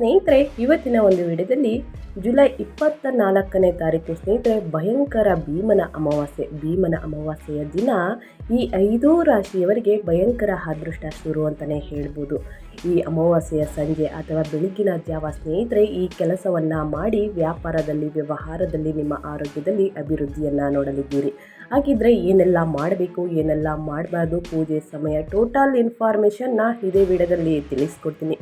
ಸ್ನೇಹಿತರೆ, ಇವತ್ತಿನ ಒಂದು ವಿಡಿಯೋದಲ್ಲಿ ಜುಲೈ ಇಪ್ಪತ್ತ ನಾಲ್ಕನೇ ತಾರೀಕು ಸ್ನೇಹಿತರೆ, ಭಯಂಕರ ಭೀಮನ ಅಮಾವಾಸ್ಯೆ, ಭೀಮನ ಅಮಾವಾಸ್ಯೆಯ ದಿನ ಈ ಐದೂ ರಾಶಿಯವರಿಗೆ ಭಯಂಕರ ಅದೃಷ್ಟ ಶುರು ಅಂತಲೇ ಹೇಳ್ಬೋದು. ಈ ಅಮಾವಾಸ್ಯೆಯ ಸಂಜೆ ಅಥವಾ ಬೆಳಗಿನ ಜಾವ ಸ್ನೇಹಿತರೆ, ಈ ಕೆಲಸವನ್ನು ಮಾಡಿ ವ್ಯಾಪಾರದಲ್ಲಿ, ವ್ಯವಹಾರದಲ್ಲಿ, ನಿಮ್ಮ ಆರೋಗ್ಯದಲ್ಲಿ ಅಭಿವೃದ್ಧಿಯನ್ನು ನೋಡಲಿದ್ದೀರಿ. ಹಾಗಿದ್ರೆ ಏನೆಲ್ಲ ಮಾಡಬೇಕು, ಏನೆಲ್ಲ ಮಾಡಬಾರ್ದು? ಪೂಜೆ ಸಮಯ ಟೋಟಲ್ ಇನ್ಫಾರ್ಮೇಷನ್ನ ಇದೇ ವಿಡಿಯೋದಲ್ಲಿ ತಿಳಿಸ್ಕೊಡ್ತೀನಿ.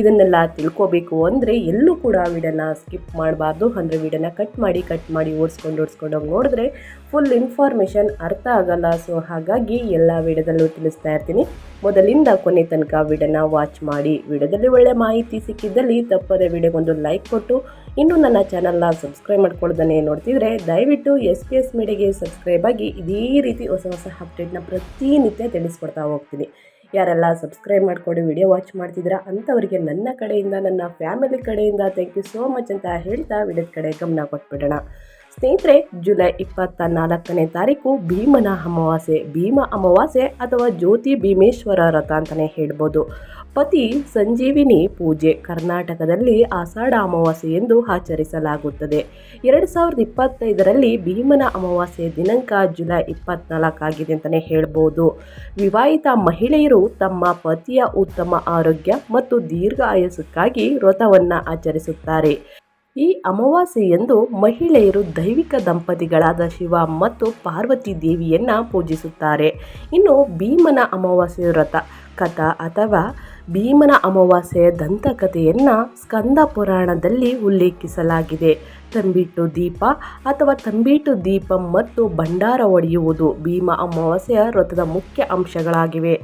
ಇದನ್ನೆಲ್ಲ ತಿಳ್ಕೊಬೇಕು ಅಂದರೆ ಎಲ್ಲೂ ಕೂಡ ವಿಡನ ಸ್ಕಿಪ್ ಮಾಡಬಾರ್ದು. ಅಂದರೆ ವಿಡನ ಕಟ್ ಮಾಡಿ ಕಟ್ ಮಾಡಿ, ಓಡಿಸ್ಕೊಂಡು ಓಡಿಸ್ಕೊಂಡು ನೋಡಿದ್ರೆ ಫುಲ್ ಇನ್ಫಾರ್ಮೇಷನ್ ಅರ್ಥ ಆಗಲ್ಲ. ಸೊ ಹಾಗಾಗಿ ಎಲ್ಲ ವಿಡದಲ್ಲೂ ತಿಳಿಸ್ತಾ ಇರ್ತೀನಿ. ಮೊದಲಿಂದ ಕೊನೆ ತನಕ ವಿಡನ ವಾಚ್ ಮಾಡಿ. ವಿಡದಲ್ಲಿ ಒಳ್ಳೆ ಮಾಹಿತಿ ಸಿಕ್ಕಿದ್ದಲ್ಲಿ ತಪ್ಪದೆ ವಿಡಿಯೋಗೊಂದು ಲೈಕ್ ಕೊಟ್ಟು ಇನ್ನೂ ನನ್ನ ಚಾನಲ್ನ ಸಬ್ಸ್ಕ್ರೈಬ್ ಮಾಡ್ಕೊಳ್ಳೋದನ್ನೇ ನೋಡ್ತಿದ್ರೆ ದಯವಿಟ್ಟು ಎಸ್ ಪಿ ಎಸ್ ಮೀಡಿಯಾಗೆ ಸಬ್ಸ್ಕ್ರೈಬ್ ಆಗಿ ಇದೇ ರೀತಿ ಹೊಸ ಹೊಸ ಅಪ್ಡೇಟ್ನ ಪ್ರತಿನಿತ್ಯ ತಿಳಿಸ್ಕೊಡ್ತಾ ಹೋಗ್ತೀನಿ. ಯಾರೆಲ್ಲ ಸಬ್ಸ್ಕ್ರೈಬ್ ಮಾಡಿಕೊಂಡು ವಿಡಿಯೋ ವಾಚ್ ಮಾಡ್ತಿದ್ದೀರಾ ಅಂಥವರಿಗೆ ನನ್ನ ಕಡೆಯಿಂದ, ನನ್ನ ಫ್ಯಾಮಿಲಿ ಕಡೆಯಿಂದ ಥ್ಯಾಂಕ್ ಯು ಸೋ ಮಚ್ ಅಂತ ಹೇಳ್ತಾ ವಿಡಿಯೋದ ಕಡೆ ಗಮನ ಕೊಟ್ಬಿಡೋಣ. ಸ್ನೇಹಿತರೆ, ಜುಲೈ ಇಪ್ಪತ್ತ ನಾಲ್ಕನೇ ತಾರೀಕು ಭೀಮನ ಅಮಾವಾಸ್ಯೆ. ಭೀಮ ಅಮಾವಾಸ್ಯೆ ಅಥವಾ ಜ್ಯೋತಿ ಭೀಮೇಶ್ವರ ರಥ ಅಂತಲೇ ಹೇಳ್ಬೋದು. ಪತಿ ಸಂಜೀವಿನಿ ಪೂಜೆ. ಕರ್ನಾಟಕದಲ್ಲಿ ಆಷಾಢ ಅಮಾವಾಸ್ಯೆ ಎಂದು ಆಚರಿಸಲಾಗುತ್ತದೆ. ಎರಡು ಸಾವಿರದ ಇಪ್ಪತ್ತೈದರಲ್ಲಿ ಭೀಮನ ಅಮಾವಾಸ್ಯೆ ದಿನಾಂಕ ಜುಲೈ ಇಪ್ಪತ್ನಾಲ್ಕಾಗಿದೆ ಅಂತಲೇ ಹೇಳ್ಬೋದು. ವಿವಾಹಿತ ಮಹಿಳೆಯರು ತಮ್ಮ ಪತಿಯ ಉತ್ತಮ ಆರೋಗ್ಯ ಮತ್ತು ದೀರ್ಘ ಆಯಸ್ಸಕ್ಕಾಗಿ ವ್ರತವನ್ನು ಆಚರಿಸುತ್ತಾರೆ. ಈ ಅಮಾವಾಸ್ಯೆಯಂದು ಮಹಿಳೆಯರು ದೈವಿಕ ದಂಪತಿಗಳಾದ ಶಿವ ಮತ್ತು ಪಾರ್ವತಿ ದೇವಿಯನ್ನ ಪೂಜಿಸುತ್ತಾರೆ. ಇನ್ನು ಭೀಮನ ಅಮಾವಾಸ್ಯೆ ವ್ರತ, ಕಥಾ ಅಥವಾ ಭೀಮನ ಅಮಾವಾಸ್ಯೆಯ ದಂತಕಥೆಯನ್ನು ಸ್ಕಂದ ಪುರಾಣದಲ್ಲಿ ಉಲ್ಲೇಖಿಸಲಾಗಿದೆ. ತಂಬಿಟ್ಟು ದೀಪ ಅಥವಾ ತಂಬಿಟ್ಟು ದೀಪ ಮತ್ತು ಭಂಡಾರ ಒಡೆಯುವುದು ಭೀಮ ಅಮಾವಾಸ್ಯೆಯ ವ್ರತದ ಮುಖ್ಯ ಅಂಶಗಳಾಗಿವೆ.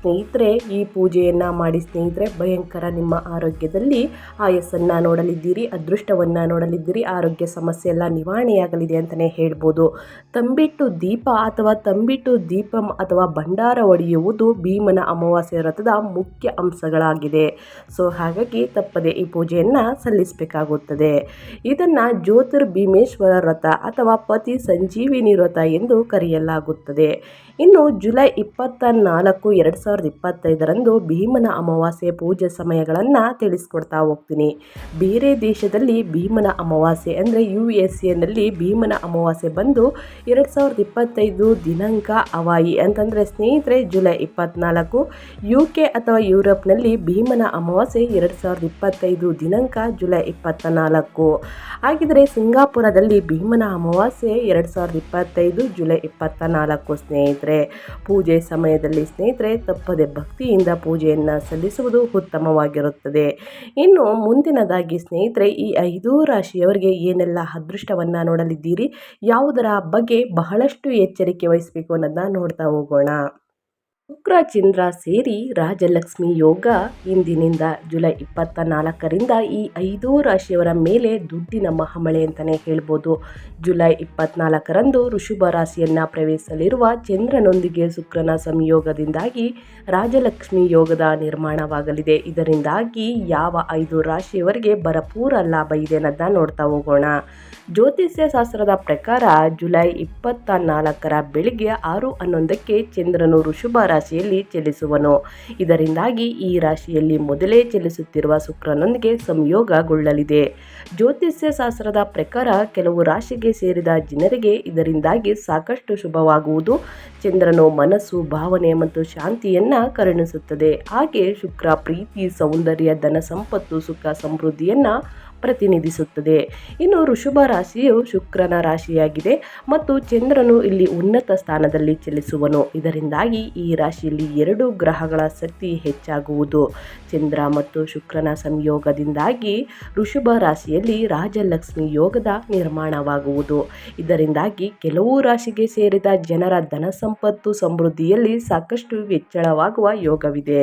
ಸ್ನೇಹಿತರೆ, ಈ ಪೂಜೆಯನ್ನು ಮಾಡಿ ಸ್ನೇಹಿತರೆ, ಭಯಂಕರ ನಿಮ್ಮ ಆರೋಗ್ಯದಲ್ಲಿ ಆಯಸ್ಸನ್ನು ನೋಡಲಿದ್ದೀರಿ, ಅದೃಷ್ಟವನ್ನು ನೋಡಲಿದ್ದೀರಿ, ಆರೋಗ್ಯ ಸಮಸ್ಯೆ ಎಲ್ಲ ನಿವಾರಣೆಯಾಗಲಿದೆ ಅಂತಲೇ ಹೇಳ್ಬೋದು. ತಂಬಿಟ್ಟು ದೀಪ ಅಥವಾ ತಂಬಿಟ್ಟು ದೀಪಂ ಅಥವಾ ಭಂಡಾರ ಒಡೆಯುವುದು ಭೀಮನ ಅಮಾವಾಸ್ಯ ವ್ರತದ ಮುಖ್ಯ ಅಂಶಗಳಾಗಿದೆ. ಸೊ, ಹಾಗಾಗಿ ತಪ್ಪದೆ ಈ ಪೂಜೆಯನ್ನು ಸಲ್ಲಿಸಬೇಕಾಗುತ್ತದೆ. ಇದನ್ನು ಜ್ಯೋತಿರ್ಭೀಮೇಶ್ವರ ವ್ರತ ಅಥವಾ ಪತಿ ಸಂಜೀವಿನಿ ವ್ರತ ಎಂದು ಕರೆಯಲಾಗುತ್ತದೆ. ಇನ್ನು ಜುಲೈ ಇಪ್ಪತ್ತ ನಾಲ್ಕು ಎರಡು ಸಾವಿರದ ಇಪ್ಪತ್ತೈದರಂದು ಭೀಮನ ಅಮಾವಾಸ್ಯೆ ಪೂಜೆ ಸಮಯಗಳನ್ನು ತಿಳಿಸ್ಕೊಡ್ತಾ ಹೋಗ್ತೀನಿ. ಬೇರೆ ದೇಶದಲ್ಲಿ ಭೀಮನ ಅಮಾವಾಸ್ಯೆ ಅಂದರೆ ಯು ಎಸ್ ಎನಲ್ಲಿ ಭೀಮನ ಅಮಾವಾಸ್ಯೆ ಬಂದು ಎರಡು ಸಾವಿರದ ಇಪ್ಪತ್ತೈದು ದಿನಾಂಕ ಅವಾಯಿ ಅಂತಂದರೆ ಸ್ನೇಹಿತರೆ ಜುಲೈ ಇಪ್ಪತ್ನಾಲ್ಕು, ಯು ಕೆ ಅಥವಾ ಯುರೋಪ್ನಲ್ಲಿ ಭೀಮನ ಅಮಾವಾಸ್ಯೆ ಎರಡು ಸಾವಿರದ ಇಪ್ಪತ್ತೈದು ದಿನಾಂಕ ಜುಲೈ ಇಪ್ಪತ್ತ ನಾಲ್ಕು ಹಾಗಿದ್ರೆ ಸಿಂಗಾಪುರದಲ್ಲಿ ಭೀಮನ ಅಮಾವಾಸ್ಯೆ ಎರಡು ಸಾವಿರದ ಇಪ್ಪತ್ತೈದು ಜುಲೈ ಇಪ್ಪತ್ತ ನಾಲ್ಕು ಸ್ನೇಹಿತರೆ. ಪೂಜೆ ಸಮಯದಲ್ಲಿ ಸ್ನೇಹಿತರೆ ತಪ್ಪದೆ ಭಕ್ತಿಯಿಂದ ಪೂಜೆಯನ್ನು ಸಲ್ಲಿಸುವುದು ಉತ್ತಮವಾಗಿರುತ್ತದೆ. ಇನ್ನು ಮುಂದಿನದಾಗಿ ಸ್ನೇಹಿತರೆ, ಈ ಐದೂ ರಾಶಿಯವರಿಗೆ ಏನೆಲ್ಲ ಅದೃಷ್ಟವನ್ನು ನೋಡಲಿದ್ದೀರಿ? ಯಾವುದರ ಬಗ್ಗೆ ಬಹಳಷ್ಟು ಎಚ್ಚರಿಕೆ ವಹಿಸಬೇಕು ಅನ್ನೋದನ್ನ ನೋಡ್ತಾ ಹೋಗೋಣ. ಶುಕ್ರ ಚಂದ್ರ ಸೇರಿ ರಾಜಲಕ್ಷ್ಮಿ ಯೋಗ ಇಂದಿನಿಂದ ಜುಲೈ ಇಪ್ಪತ್ತ ನಾಲ್ಕರಿಂದ ಈ ಐದೂ ರಾಶಿಯವರ ಮೇಲೆ ದುಡ್ಡಿನ ಮಹಾಮಳೆ ಅಂತಲೇ ಹೇಳ್ಬೋದು. ಜುಲೈ ಇಪ್ಪತ್ನಾಲ್ಕರಂದು ಋಷಭ ರಾಶಿಯನ್ನು ಪ್ರವೇಶಿಸಲಿರುವ ಚಂದ್ರನೊಂದಿಗೆ ಶುಕ್ರನ ಸಂಯೋಗದಿಂದಾಗಿ ರಾಜಲಕ್ಷ್ಮಿ ಯೋಗದ ನಿರ್ಮಾಣವಾಗಲಿದೆ. ಇದರಿಂದಾಗಿ ಯಾವ ಐದು ರಾಶಿಯವರಿಗೆ ಭರಪೂರ ಲಾಭ ಇದೆ ಅನ್ನೋದನ್ನ ನೋಡ್ತಾ ಹೋಗೋಣ. ಜ್ಯೋತಿಷ್ಯ ಶಾಸ್ತ್ರದ ಪ್ರಕಾರ ಜುಲೈ ಇಪ್ಪತ್ತ ನಾಲ್ಕರ ಬೆಳಿಗ್ಗೆ ಆರು ಹನ್ನೊಂದಕ್ಕೆ ಚಂದ್ರನು ಋಷಭ ರಾಶಿಯಲ್ಲಿ ಚಲಿಸುವನು. ಇದರಿಂದಾಗಿ ಈ ರಾಶಿಯಲ್ಲಿ ಮೊದಲೇ ಚಲಿಸುತ್ತಿರುವ ಶುಕ್ರನೊಂದಿಗೆ ಸಂಯೋಗಗೊಳ್ಳಲಿದೆ. ಜ್ಯೋತಿಷ್ಯ ಶಾಸ್ತ್ರದ ಪ್ರಕಾರ ಕೆಲವು ರಾಶಿಗೆ ಸೇರಿದ ಜನರಿಗೆ ಇದರಿಂದಾಗಿ ಸಾಕಷ್ಟು ಶುಭವಾಗುವುದು. ಚಂದ್ರನು ಮನಸ್ಸು, ಭಾವನೆ ಮತ್ತು ಶಾಂತಿಯನ್ನ ಕರುಣಿಸುತ್ತದೆ. ಹಾಗೆ ಶುಕ್ರ ಪ್ರೀತಿ, ಸೌಂದರ್ಯ, ಧನ ಸಂಪತ್ತು, ಸುಖ ಸಮೃದ್ಧಿಯನ್ನ ಪ್ರತಿನಿಧಿಸುತ್ತದೆ. ಇನ್ನು ಋಷಭ ರಾಶಿಯು ಶುಕ್ರನ ರಾಶಿಯಾಗಿದೆ ಮತ್ತು ಚಂದ್ರನು ಇಲ್ಲಿ ಉನ್ನತ ಸ್ಥಾನದಲ್ಲಿ ಚಲಿಸುವನು. ಇದರಿಂದಾಗಿ ಈ ರಾಶಿಯಲ್ಲಿ ಎರಡು ಗ್ರಹಗಳ ಶಕ್ತಿ ಹೆಚ್ಚಾಗುವುದು. ಚಂದ್ರ ಮತ್ತು ಶುಕ್ರನ ಸಂಯೋಗದಿಂದಾಗಿ ಋಷಭ ರಾಶಿಯಲ್ಲಿ ರಾಜಲಕ್ಷ್ಮಿ ಯೋಗದ ನಿರ್ಮಾಣವಾಗುವುದು. ಇದರಿಂದಾಗಿ ಕೆಲವು ರಾಶಿಗೆ ಸೇರಿದ ಜನರ ಧನ ಸಂಪತ್ತು ಸಮೃದ್ಧಿಯಲ್ಲಿ ಸಾಕಷ್ಟು ಹೆಚ್ಚಳವಾಗುವ ಯೋಗವಿದೆ.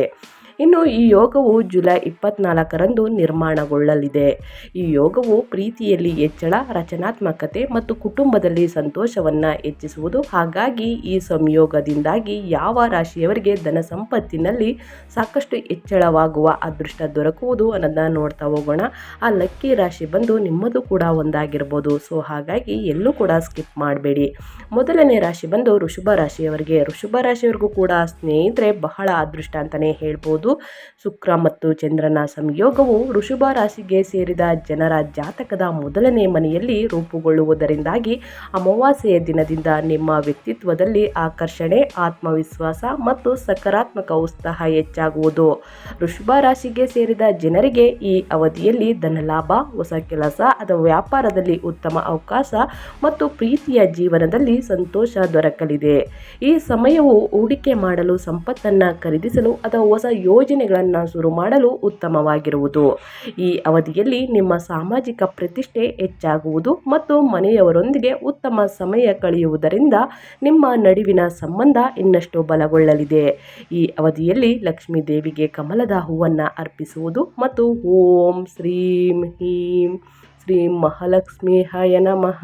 ಇನ್ನು ಈ ಯೋಗವು ಜುಲೈ ಇಪ್ಪತ್ನಾಲ್ಕರಂದು ನಿರ್ಮಾಣಗೊಳ್ಳಲಿದೆ. ಈ ಯೋಗವು ಪ್ರೀತಿಯಲ್ಲಿ ಹೆಚ್ಚಳ, ರಚನಾತ್ಮಕತೆ ಮತ್ತು ಕುಟುಂಬದಲ್ಲಿ ಸಂತೋಷವನ್ನು ಹೆಚ್ಚಿಸುವುದು. ಹಾಗಾಗಿ ಈ ಸಂಯೋಗದಿಂದಾಗಿ ಯಾವ ರಾಶಿಯವರಿಗೆ ಧನ ಸಂಪತ್ತಿನಲ್ಲಿ ಸಾಕಷ್ಟು ಹೆಚ್ಚಳವಾಗುವ ಅದೃಷ್ಟ ದೊರಕುವುದು ಅನ್ನೋದನ್ನ ನೋಡ್ತಾ ಹೋಗೋಣ. ಆ ಲಕ್ಕಿ ರಾಶಿ ಬಂದು ನಿಮ್ಮದು ಕೂಡ ಒಂದಾಗಿರ್ಬೋದು. ಸೊ ಹಾಗಾಗಿ ಎಲ್ಲೂ ಕೂಡ ಸ್ಕಿಪ್ ಮಾಡಬೇಡಿ. ಮೊದಲನೇ ರಾಶಿ ಬಂದು ಋಷಭ ರಾಶಿಯವರಿಗೆ. ಋಷಭ ರಾಶಿಯವರಿಗೂ ಕೂಡ ಸ್ನೇಹಿತರೆ ಬಹಳ ಅದೃಷ್ಟ ಅಂತಲೇ ಹೇಳ್ಬೋದು. ಶುಕ್ರ ಮತ್ತು ಚಂದ್ರನ ಸಂಯೋಗವು ಋಷಭ ರಾಶಿಗೆ ಸೇರಿದ ಜನರ ಜಾತಕದ ಮೊದಲನೇ ಮನೆಯಲ್ಲಿ ರೂಪುಗೊಳ್ಳುವುದರಿಂದಾಗಿ ಅಮಾವಾಸ್ಯೆಯ ದಿನದಿಂದ ನಿಮ್ಮ ವ್ಯಕ್ತಿತ್ವದಲ್ಲಿ ಆಕರ್ಷಣೆ, ಆತ್ಮವಿಶ್ವಾಸ ಮತ್ತು ಸಕಾರಾತ್ಮಕ ಉತ್ಸಾಹ ಹೆಚ್ಚಾಗುವುದು. ವೃಷಭ ರಾಶಿಗೆ ಸೇರಿದ ಜನರಿಗೆ ಈ ಅವಧಿಯಲ್ಲಿ ಧನಲಾಭ, ಹೊಸ ಕೆಲಸ ಅಥವಾ ವ್ಯಾಪಾರದಲ್ಲಿ ಉತ್ತಮ ಅವಕಾಶ ಮತ್ತು ಪ್ರೀತಿಯ ಜೀವನದಲ್ಲಿ ಸಂತೋಷ ದೊರಕಲಿದೆ. ಈ ಸಮಯವು ಹೂಡಿಕೆ ಮಾಡಲು ಸಂಪತ್ತನ್ನು ಖರೀದಿಸಲು ಅಥವಾ ಹೊಸ ಯೋಜನೆಗಳನ್ನು ಶುರು ಮಾಡಲು ಉತ್ತಮವಾಗಿರುವುದು. ಈ ಅವಧಿಯಲ್ಲಿ ನಿಮ್ಮ ಸಾಮಾಜಿಕ ಪ್ರತಿಷ್ಠೆ ಹೆಚ್ಚಾಗುವುದು ಮತ್ತು ಮನೆಯವರೊಂದಿಗೆ ಉತ್ತಮ ಸಮಯ ಕಳೆಯುವುದರಿಂದ ನಿಮ್ಮ ನಡುವಿನ ಸಂಬಂಧ ಇನ್ನಷ್ಟು ಬಲಗೊಳ್ಳಲಿದೆ. ಈ ಅವಧಿಯಲ್ಲಿ ಲಕ್ಷ್ಮೀ ದೇವಿಗೆ ಕಮಲದ ಹೂವನ್ನು ಅರ್ಪಿಸುವುದು ಮತ್ತು ಓಂ ಶ್ರೀಂ ಹೀಂ ಶ್ರೀ ಮಹಾಲಕ್ಷ್ಮೀಹಾಯ ನಮಃ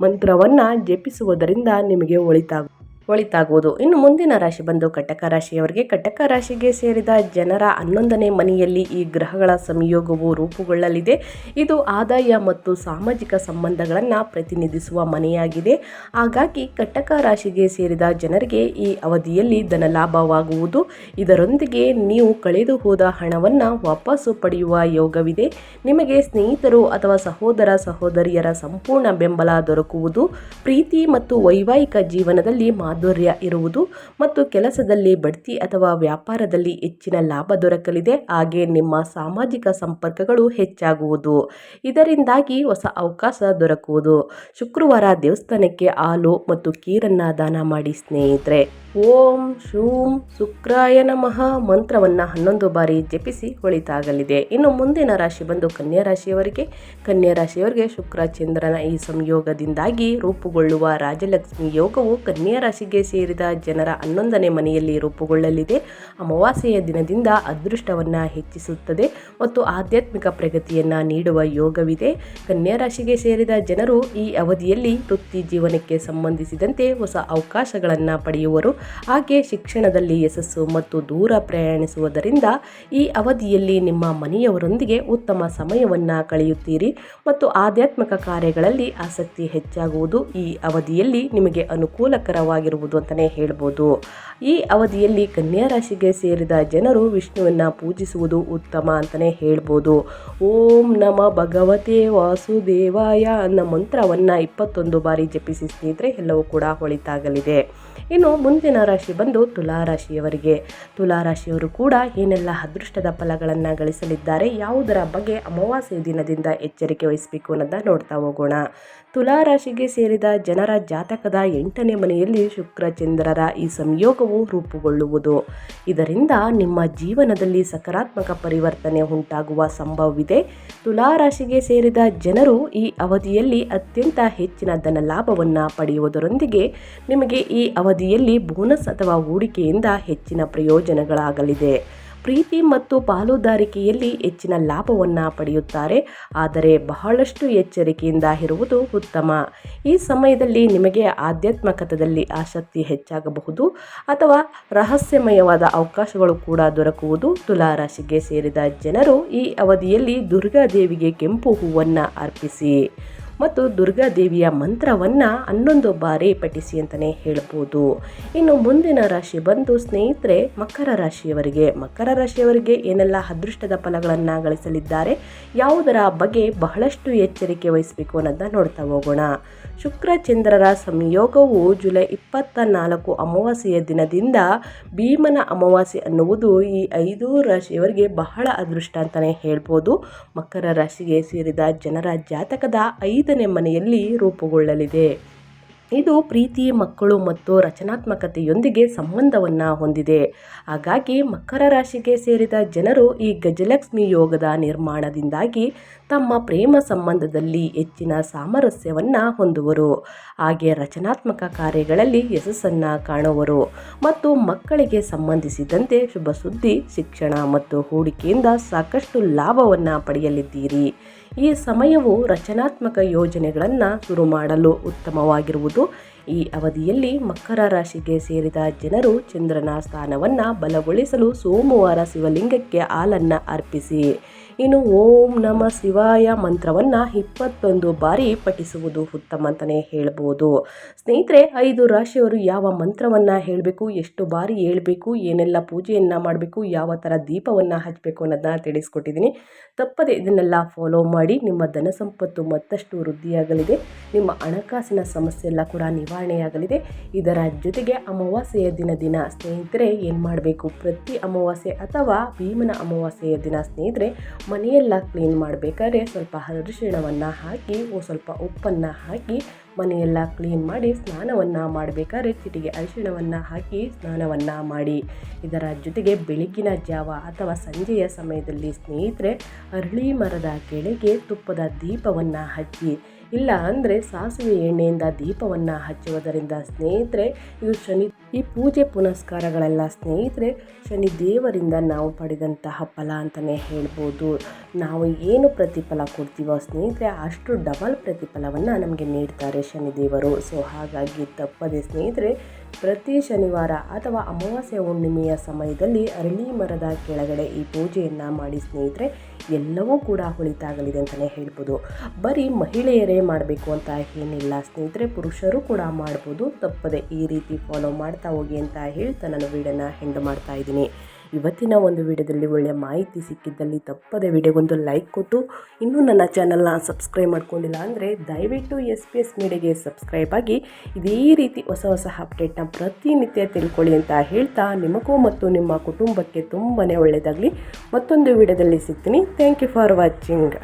ಮಂತ್ರವನ್ನು ಜಪಿಸುವುದರಿಂದ ನಿಮಗೆ ಒಳಿತಾಗ ಒಳಿತಾಗುವುದು. ಇನ್ನು ಮುಂದಿನ ರಾಶಿ ಬಂದು ಕಟಕ ರಾಶಿಯವರಿಗೆ ಕಟಕ ರಾಶಿಗೆ ಸೇರಿದ ಜನರ ಹನ್ನೊಂದನೇ ಮನೆಯಲ್ಲಿ ಈ ಗ್ರಹಗಳ ಸಂಯೋಗವು ರೂಪುಗೊಳ್ಳಲಿದೆ. ಇದು ಆದಾಯ ಮತ್ತು ಸಾಮಾಜಿಕ ಸಂಬಂಧಗಳನ್ನು ಪ್ರತಿನಿಧಿಸುವ ಮನೆಯಾಗಿದೆ. ಹಾಗಾಗಿ ಕಟಕ ರಾಶಿಗೆ ಸೇರಿದ ಜನರಿಗೆ ಈ ಅವಧಿಯಲ್ಲಿ ಧನಲಾಭವಾಗುವುದು. ಇದರೊಂದಿಗೆ ನೀವು ಕಳೆದು ಹೋದ ಹಣವನ್ನು ವಾಪಸ್ಸು ಪಡೆಯುವ ಯೋಗವಿದೆ. ನಿಮಗೆ ಸ್ನೇಹಿತರು ಅಥವಾ ಸಹೋದರ ಸಹೋದರಿಯರ ಸಂಪೂರ್ಣ ಬೆಂಬಲ ದೊರಕುವುದು. ಪ್ರೀತಿ ಮತ್ತು ವೈವಾಹಿಕ ಜೀವನದಲ್ಲಿ ಮಾಧುರ್ಯ ಇರುವುದು ಮತ್ತು ಕೆಲಸದಲ್ಲಿ ಬಡ್ತಿ ಅಥವಾ ವ್ಯಾಪಾರದಲ್ಲಿ ಹೆಚ್ಚಿನ ಲಾಭ ದೊರಕಲಿದೆ, ಹಾಗೆ ನಿಮ್ಮ ಸಾಮಾಜಿಕ ಸಂಪರ್ಕಗಳು ಹೆಚ್ಚಾಗುವುದು. ಇದರಿಂದಾಗಿ ಹೊಸ ಅವಕಾಶ ದೊರಕುವುದು. ಶುಕ್ರವಾರ ದೇವಸ್ಥಾನಕ್ಕೆ ಹಾಲು ಮತ್ತು ಕೀರನ್ನು ದಾನ ಮಾಡಿ ಸ್ನೇಹಿತರೆ. ಓಂ ಶೂಂ ಶುಕ್ರಾಯ ನಮಃ ಮಂತ್ರವನ್ನು ಹನ್ನೊಂದು ಬಾರಿ ಜಪಿಸಿ ಒಳಿತಾಗಲಿದೆ ಇನ್ನು ಮುಂದಿನ ರಾಶಿ ಬಂದು ಕನ್ಯಾ ರಾಶಿಯವರಿಗೆ. ಕನ್ಯಾ ರಾಶಿಯವರಿಗೆ ಶುಕ್ರ, ಚಂದ್ರನ ಈ ಸಂಯೋಗದಿಂದಾಗಿ ರೂಪುಗೊಳ್ಳುವ ರಾಜಲಕ್ಷ್ಮಿ ಯೋಗವು ಕನ್ಯಾ ರಾಶಿಗೆ ಸೇರಿದ ಜನರ ಹನ್ನೊಂದನೇ ಮನೆಯಲ್ಲಿ ರೂಪುಗೊಳ್ಳಲಿದೆ. ಅಮಾವಾಸ್ಯೆಯ ದಿನದಿಂದ ಅದೃಷ್ಟವನ್ನು ಹೆಚ್ಚಿಸುತ್ತದೆ ಮತ್ತು ಆಧ್ಯಾತ್ಮಿಕ ಪ್ರಗತಿಯನ್ನು ನೀಡುವ ಯೋಗವಿದೆ. ಕನ್ಯಾ ರಾಶಿಗೆ ಸೇರಿದ ಜನರು ಈ ಅವಧಿಯಲ್ಲಿ ವೃತ್ತಿ ಜೀವನಕ್ಕೆ ಸಂಬಂಧಿಸಿದಂತೆ ಹೊಸ ಅವಕಾಶಗಳನ್ನು ಪಡೆಯುವರು. ಹಾಗೆ ಶಿಕ್ಷಣದಲ್ಲಿ ಯಶಸ್ಸು ಮತ್ತು ದೂರ ಪ್ರಯಾಣಿಸುವುದರಿಂದ ಈ ಅವಧಿಯಲ್ಲಿ ನಿಮ್ಮ ಮನೆಯವರೊಂದಿಗೆ ಉತ್ತಮ ಸಮಯವನ್ನು ಕಳೆಯುತ್ತೀರಿ ಮತ್ತು ಆಧ್ಯಾತ್ಮಿಕ ಕಾರ್ಯಗಳಲ್ಲಿ ಆಸಕ್ತಿ ಹೆಚ್ಚಾಗುವುದು ಈ ಅವಧಿಯಲ್ಲಿ ನಿಮಗೆ ಅನುಕೂಲಕರವಾಗಿರುವುದು ಅಂತಲೇ ಹೇಳ್ಬೋದು. ಈ ಅವಧಿಯಲ್ಲಿ ಕನ್ಯಾ ರಾಶಿಗೆ ಸೇರಿದ ಜನರು ವಿಷ್ಣುವನ್ನು ಪೂಜಿಸುವುದು ಉತ್ತಮ ಅಂತಲೇ ಹೇಳ್ಬೋದು. ಓಂ ನಮ ಭಗವತೆ ವಾಸುದೇವಾಯ ಅನ್ನೋ ಮಂತ್ರವನ್ನು ಇಪ್ಪತ್ತೊಂದು ಬಾರಿ ಜಪಿಸಿ ಸ್ನೇಹಿತರೆ, ಎಲ್ಲವೂ ಕೂಡ ಹೊಳಿತಾಗಲಿದೆ. ಇನ್ನು ಮುಂದಿನ ರಾಶಿ ಬಂದು ತುಲಾರಾಶಿಯವರಿಗೆ ತುಲಾರಾಶಿಯವರು ಕೂಡ ಏನೆಲ್ಲ ಅದೃಷ್ಟದ ಫಲಗಳನ್ನು ಗಳಿಸಲಿದ್ದಾರೆ, ಯಾವುದರ ಬಗ್ಗೆ ಅಮಾವಾಸ್ಯೆ ದಿನದಿಂದ ಎಚ್ಚರಿಕೆ ವಹಿಸಬೇಕು ಅನ್ನೋದನ್ನ ನೋಡ್ತಾ ಹೋಗೋಣ. ತುಲಾರಾಶಿಗೆ ಸೇರಿದ ಜನರ ಜಾತಕದ ಎಂಟನೇ ಮನೆಯಲ್ಲಿ ಶುಕ್ರ ಚಂದ್ರರ ಈ ಸಂಯೋಗವು ರೂಪುಗೊಳ್ಳುವುದು. ಇದರಿಂದ ನಿಮ್ಮ ಜೀವನದಲ್ಲಿ ಸಕಾರಾತ್ಮಕ ಪರಿವರ್ತನೆ ಉಂಟಾಗುವ ಸಂಭವವಿದೆ. ತುಲಾರಾಶಿಗೆ ಸೇರಿದ ಜನರು ಈ ಅವಧಿಯಲ್ಲಿ ಅತ್ಯಂತ ಹೆಚ್ಚಿನ ಧನ ಲಾಭವನ್ನು ಪಡೆಯುವುದರೊಂದಿಗೆ ನಿಮಗೆ ಈ ಅವಧಿಯಲ್ಲಿ ಬೋನಸ್ ಅಥವಾ ಹೂಡಿಕೆಯಿಂದ ಹೆಚ್ಚಿನ ಪ್ರಯೋಜನಗಳಾಗಲಿದೆ. ಪ್ರೀತಿ ಮತ್ತು ಪಾಲುದಾರಿಕೆಯಲ್ಲಿ ಹೆಚ್ಚಿನ ಲಾಭವನ್ನು ಪಡೆಯುತ್ತಾರೆ. ಆದರೆ ಬಹಳಷ್ಟು ಎಚ್ಚರಿಕೆಯಿಂದ ಇರುವುದು ಉತ್ತಮ. ಈ ಸಮಯದಲ್ಲಿ ನಿಮಗೆ ಆಧ್ಯಾತ್ಮಕತದಲ್ಲಿ ಆಸಕ್ತಿ ಹೆಚ್ಚಾಗಬಹುದು ಅಥವಾ ರಹಸ್ಯಮಯವಾದ ಅವಕಾಶಗಳು ಕೂಡ ದೊರಕುವುದು ತುಲಾರಾಶಿಗೆ ಸೇರಿದ ಜನರು ಈ ಅವಧಿಯಲ್ಲಿ ದುರ್ಗಾದೇವಿಗೆ ಕೆಂಪು ಹೂವನ್ನು ಅರ್ಪಿಸಿ. ಮತ್ತು ದುರ್ಗಾದೇವಿಯ ಮಂತ್ರವನ್ನು ಹನ್ನೊಂದು ಬಾರಿ ಪಠಿಸಿ ಅಂತಲೇ ಹೇಳ್ಬೋದು. ಇನ್ನು ಮುಂದಿನ ರಾಶಿ ಬಂದು ಸ್ನೇಹಿತರೆ, ಮಕರ ರಾಶಿಯವರಿಗೆ. ಮಕರ ರಾಶಿಯವರಿಗೆ ಏನೆಲ್ಲ ಅದೃಷ್ಟದ ಫಲಗಳನ್ನು ಗಳಿಸಲಿದ್ದಾರೆ, ಯಾವುದರ ಬಗ್ಗೆ ಬಹಳಷ್ಟು ಎಚ್ಚರಿಕೆ ವಹಿಸಬೇಕು ಅನ್ನೋದನ್ನ ನೋಡ್ತಾ ಹೋಗೋಣ. ಶುಕ್ರ ಚಂದ್ರರ ಸಂಯೋಗವು ಜುಲೈ ಇಪ್ಪತ್ತ ನಾಲ್ಕು ಅಮಾವಾಸ್ಯೆಯ ದಿನದಿಂದ ಭೀಮನ ಅಮಾವಾಸ್ಯೆ ಅನ್ನುವುದು ಈ ಐದು ರಾಶಿಯವರಿಗೆ ಬಹಳ ಅದೃಷ್ಟ ಅಂತಲೇ ಹೇಳ್ಬೋದು. ಮಕರ ರಾಶಿಗೆ ಸೇರಿದ ಜನರ ಜಾತಕದ ಐದನೇ ಮನೆಯಲ್ಲಿ ರೂಪುಗೊಳ್ಳಲಿದೆ. ಇದು ಪ್ರೀತಿ, ಮಕ್ಕಳು ಮತ್ತು ರಚನಾತ್ಮಕತೆಯೊಂದಿಗೆ ಸಂಬಂಧವನ್ನು ಹೊಂದಿದೆ. ಹಾಗಾಗಿ ಮಕರ ರಾಶಿಗೆ ಸೇರಿದ ಜನರು ಈ ಗಜಲಕ್ಷ್ಮಿ ಯೋಗದ ನಿರ್ಮಾಣದಿಂದಾಗಿ ತಮ್ಮ ಪ್ರೇಮ ಸಂಬಂಧದಲ್ಲಿ ಹೆಚ್ಚಿನ ಸಾಮರಸ್ಯವನ್ನು ಹೊಂದುವರು. ಹಾಗೆ ರಚನಾತ್ಮಕ ಕಾರ್ಯಗಳಲ್ಲಿ ಯಶಸ್ಸನ್ನು ಕಾಣುವರು ಮತ್ತು ಮಕ್ಕಳಿಗೆ ಸಂಬಂಧಿಸಿದಂತೆ ಶುಭ ಸುದ್ದಿ, ಶಿಕ್ಷಣ ಮತ್ತು ಹೂಡಿಕೆಯಿಂದ ಸಾಕಷ್ಟು ಲಾಭವನ್ನು ಪಡೆಯಲಿದ್ದೀರಿ. ಈ ಸಮಯವು ರಚನಾತ್ಮಕ ಯೋಜನೆಗಳನ್ನು ಶುರು ಮಾಡಲು ಉತ್ತಮವಾಗಿರುವುದು. ಈ ಅವಧಿಯಲ್ಲಿ ಮಕರ ರಾಶಿಗೆ ಸೇರಿದ ಜನರು ಚಂದ್ರನ ಸ್ಥಾನವನ್ನು ಬಲಗೊಳಿಸಲು ಸೋಮವಾರ ಶಿವಲಿಂಗಕ್ಕೆ ಹಾಲನ್ನು ಅರ್ಪಿಸಿ. ಇನ್ನು ಓಂ ನಮ ಶಿವಾಯ ಮಂತ್ರವನ್ನು ಇಪ್ಪತ್ತೊಂದು ಬಾರಿ ಪಠಿಸುವುದು ಉತ್ತಮ ಅಂತಲೇ ಹೇಳ್ಬೋದು. ಸ್ನೇಹಿತರೆ, ಐದು ರಾಶಿಯವರು ಯಾವ ಮಂತ್ರವನ್ನು ಹೇಳಬೇಕು, ಎಷ್ಟು ಬಾರಿ ಹೇಳಬೇಕು, ಏನೆಲ್ಲ ಪೂಜೆಯನ್ನು ಮಾಡಬೇಕು, ಯಾವ ಥರ ದೀಪವನ್ನು ಹಚ್ಚಬೇಕು ಅನ್ನೋದನ್ನ ತಿಳಿಸ್ಕೊಟ್ಟಿದ್ದೀನಿ. ತಪ್ಪದೆ ಇದನ್ನೆಲ್ಲ ಫಾಲೋ ಮಾಡಿ ನಿಮ್ಮ ಧನ ಸಂಪತ್ತು ಮತ್ತಷ್ಟು ವೃದ್ಧಿಯಾಗಲಿದೆ. ನಿಮ್ಮ ಹಣಕಾಸಿನ ಸಮಸ್ಯೆ ಎಲ್ಲ ಕೂಡ ನಿವಾರಣೆಯಾಗಲಿದೆ. ಇದರ ಜೊತೆಗೆ ಅಮಾವಾಸ್ಯೆಯ ದಿನ ದಿನ ಸ್ನೇಹಿತರೆ, ಏನು ಮಾಡಬೇಕು? ಪ್ರತಿ ಅಮಾವಾಸ್ಯೆ ಅಥವಾ ಭೀಮನ ಅಮಾವಾಸ್ಯೆಯ ದಿನ ಸ್ನೇಹಿತರೆ ಮನೆಯೆಲ್ಲ ಕ್ಲೀನ್ ಮಾಡಬೇಕಾದ್ರೆ ಸ್ವಲ್ಪ ಅರಿಶಿಣವನ್ನು ಹಾಕಿ ಸ್ವಲ್ಪ ಉಪ್ಪನ್ನು ಹಾಕಿ ಮನೆಯೆಲ್ಲ ಕ್ಲೀನ್ ಮಾಡಿ ಸ್ನಾನವನ್ನು ಮಾಡಬೇಕಾದ್ರೆ ಚಿಟಿಗೆ ಅರಿಶಿಣವನ್ನು ಹಾಕಿ ಸ್ನಾನವನ್ನು ಮಾಡಿ. ಇದರ ಜೊತೆಗೆ ಬೆಳಗಿನ ಜಾವ ಅಥವಾ ಸಂಜೆಯ ಸಮಯದಲ್ಲಿ ಸ್ನೇಹಿತರೆ, ಅರಳಿ ಮರದ ಕೆಳಗೆ ತುಪ್ಪದ ದೀಪವನ್ನು ಹಚ್ಚಿ. ಇಲ್ಲ ಅಂದರೆ ಸಾಸಿವೆ ಎಣ್ಣೆಯಿಂದ ದೀಪವನ್ನು ಹಚ್ಚುವುದರಿಂದ ಸ್ನೇಹಿತರೆ, ಇದು ಶನಿ ಈ ಪೂಜೆ ಪುನಸ್ಕಾರಗಳೆಲ್ಲ ಸ್ನೇಹಿತರೆ, ಶನಿ ದೇವರಿಂದ ನಾವು ಪಡೆದಂತಹ ಫಲ ಅಂತಲೇ ಹೇಳ್ಬೋದು. ನಾವು ಏನು ಪ್ರತಿಫಲ ಕೊಡ್ತೀವೋ ಸ್ನೇಹಿತರೆ, ಅಷ್ಟು ಡಬಲ್ ಪ್ರತಿಫಲವನ್ನು ನಮಗೆ ನೀಡ್ತಾರೆ ಶನಿದೇವರು ಸೊ ಹಾಗಾಗಿ ತಪ್ಪದೆ ಸ್ನೇಹಿತರೆ, ಪ್ರತಿ ಶನಿವಾರ ಅಥವಾ ಅಮಾವಾಸ್ಯ ಹುಣ್ಣಿಮೆಯ ಸಮಯದಲ್ಲಿ ಅರಳಿ ಮರದ ಕೆಳಗಡೆ ಈ ಪೂಜೆಯನ್ನು ಮಾಡಿ ಸ್ನೇಹಿತರೆ, ಎಲ್ಲವೂ ಕೂಡ ಹೊಳಿತಾಗಲಿದೆ ಅಂತಲೇ ಹೇಳ್ಬೋದು. ಬರೀ ಮಹಿಳೆಯರೇ ಮಾಡಬೇಕು ಅಂತ ಏನಿಲ್ಲ. ಸ್ನೇಹಿತರೆ, ಪುರುಷರು ಕೂಡ ಮಾಡ್ಬೋದು. ತಪ್ಪದೆ ಈ ರೀತಿ ಫಾಲೋ ಮಾಡ್ತಾ ಹೋಗಿ ಅಂತ ಹೇಳ್ತಾ ನಾನು ವಿಡಿಯೋನ ಹೆಂಡ್ ಮಾಡ್ತಾ ಇದ್ದೀನಿ. ಇವತ್ತಿನ ಒಂದು ವಿಡಿಯೋದಲ್ಲಿ ಒಳ್ಳೆಯ ಮಾಹಿತಿ ಸಿಕ್ಕಿದ್ದಲ್ಲಿ ತಪ್ಪದೆ ವಿಡಿಯೋಗೊಂದು ಲೈಕ್ ಕೊಟ್ಟು, ಇನ್ನೂ ನನ್ನ ಚಾನಲ್ನ ಸಬ್ಸ್ಕ್ರೈಬ್ ಮಾಡ್ಕೊಂಡಿಲ್ಲ ಅಂದರೆ ದಯವಿಟ್ಟು ಎಸ್ ಪಿ ಎಸ್ ಮೀಡಿಯಾಗೆ ಸಬ್ಸ್ಕ್ರೈಬ್ ಆಗಿ, ಇದೇ ರೀತಿ ಹೊಸ ಹೊಸ ಅಪ್ಡೇಟ್ನ ಪ್ರತಿನಿತ್ಯ ತಿಳ್ಕೊಳ್ಳಿ ಅಂತ ಹೇಳ್ತಾ ನಿಮಗೂ ಮತ್ತು ನಿಮ್ಮ ಕುಟುಂಬಕ್ಕೆ ತುಂಬಾ ಒಳ್ಳೆಯದಾಗಲಿ ಮತ್ತೊಂದು ವಿಡಿಯೋದಲ್ಲಿ ಸಿಗ್ತೀನಿ. Thank you for watching